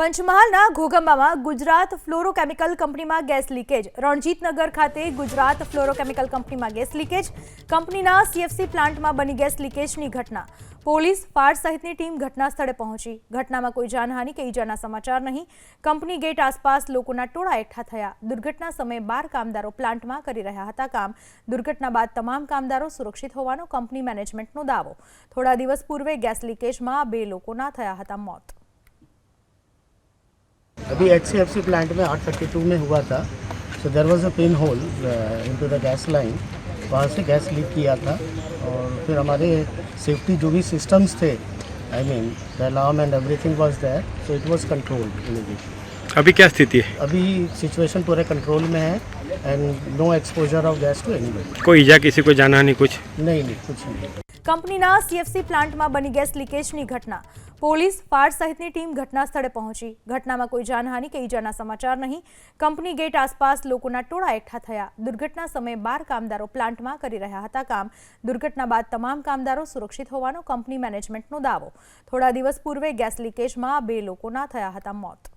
પંચમહાલના ઘોગંબામાં ગુજરાત ફ્લોરોકેમિકલ કંપનીમાં gas leakage. Ranjitnagar ખાતે ગુજરાત ફ્લોરોકેમિકલ કંપનીમાં ગેસ લીકેજ. કંપનીના સીએફસી પ્લાન્ટમાં બની ગેસ લીકેજની ઘટના. પોલીસ ફાયર સહિતની ટીમ ઘટના સ્થળે પહોંચી. ઘટનામાં કોઈ જાનહાનિ કે ઈજાના સમાચાર નહીં. કંપની ગેટ આસપાસ લોકોના ટોળા એકઠા થયા. દુર્ઘટના સમયે બાર કામદારો પ્લાન્ટમાં કરી રહ્યા હતા કામ. દુર્ઘટના બાદ તમામ કામદારો સુરક્ષિત હોવાનો કંપની મેનેજમેન્ટનો દાવો. થોડા દિવસ પૂર્વે ગેસ લીકેજમાં બે લોકોના થયા હતા મોત. अभी H C F C plant में आठ थर्टी टू में हुआ था। So there was a pin hole in to the gas line वहाँ से गैस लीक किया था। और फिर हमारे सेफ्टी जो भी सिस्टम्स थे I mean the alarm and everything was there so it was controlled immediately अभी क्या स्थिति है? अभी सिचुएशन पूरे कंट्रोल में है and no exposure of gas to anybody कोई ईजा किसी को जाना नहीं कुछ? नहीं नहीं कुछ नहीं। કંપનીના સીએફસી પ્લાન્ટમાં બની ગેસ લીકેજની ઘટના. પોલીસ, ફાયર સહિતની ટીમ ઘટના સ્થળે પહોંચી. ઘટનામાં કોઈ જાનહાનિ કે ઈજાના સમાચાર નહીં. કંપની ગેટ આસપાસ લોકોના ટોળા એકઠા થયા. દુર્ઘટના સમયે બાર કામદારો પ્લાન્ટમાં કરી રહ્યા હતા કામ. દુર્ઘટના બાદ તમામ કામદારો સુરક્ષિત હોવાનો કંપની મેનેજમેન્ટનો દાવો. થોડા દિવસ પૂર્વે ગેસ લીકેજમાં બે લોકોના થયા હતા મોત.